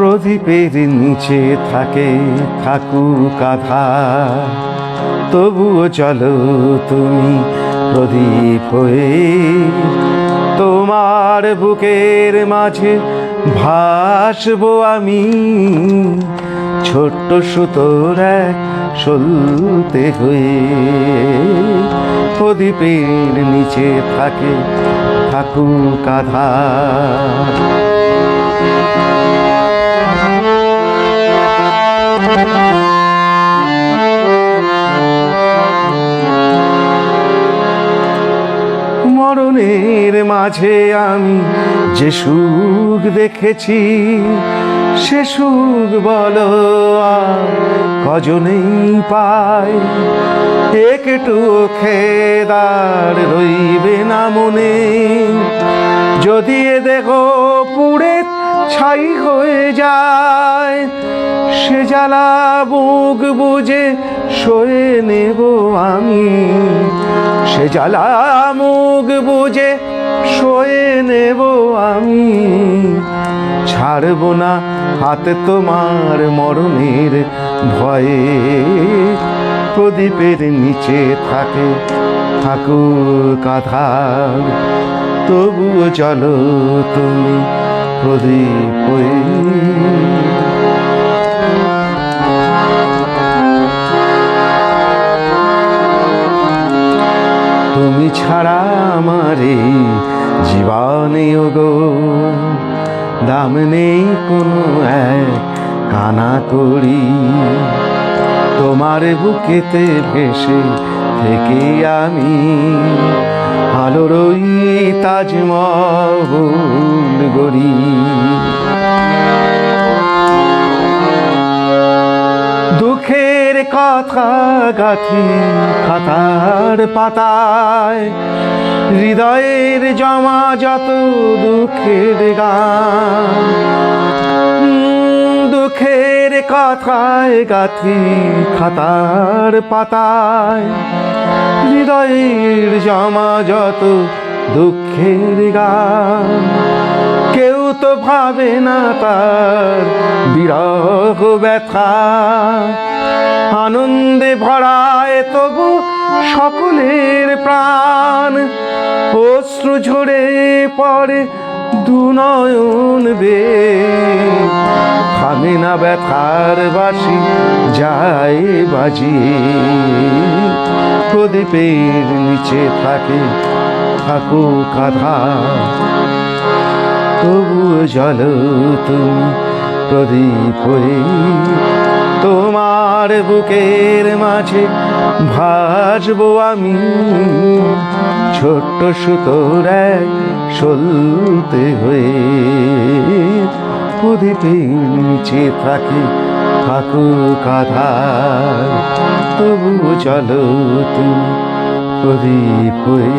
প্রদীপের নিচে থাকে থাকুক আধা তবুও চলো তুমি প্রদীপ হয়ে। তোমার বুকের মাঝে ভাসবো আমি। ছোট্ট সুতোর এক সলতে হয়ে। প্রদীপের নিচে থাকে থাকুক আধার মরণের মাঝে আমি যে সুখ দেখেছি, সে সুখ বলো কজনেই পাই একটু খেদার রইবে না মনে। যদি দেখো পুড়ে ছাই হয়ে যায়। সে জ্বালা বুক বুঝে সয়ে নেব আমি। সে জ্বালা মুখ বুঝে সয়ে নেব আমি। ছাড়ব না হাতে তোমার মরণের ভয়ে। প্রদীপের নিচে থাকে, থাকুক আধার। তবুও চলো তুমি প্রদীপ তুমি ছাড়া আমার এই জীবনে গো দাম নেই কোনো এক কানা করি তোমার বুকেতে ভেসে থেকে আমি আলোর ওই তাজমহল। গড়ি। দুঃখের কথা গাথি খাতার পাতায়, হৃদয়ের জমা যত দুঃখের গান। দুঃখের কথায় গাথি খাতার পাতায়, হৃদয়ের জমা যত দুঃখের গান। ভাবে না তার বিরহ ব্যথা। আনন্দে ভরায় তবু সকলের প্রাণ। অশ্রু ঝরে পড়ে দুনয়ন বে থামে না ব্যথার বাসি যায় বাজিয়ে প্রদীপের নিচে থাকে থাকুক আধা তবুও জল তুমি প্রদীপ হয়ে তোমার বুকের মাঝে ভাসবো আমি। ছোট্ট সুতোর সলতে হয়ে প্রদীপের নিচে থাকি থাকুক আধার। তবুও চলো তুমি প্রদীপ হয়ে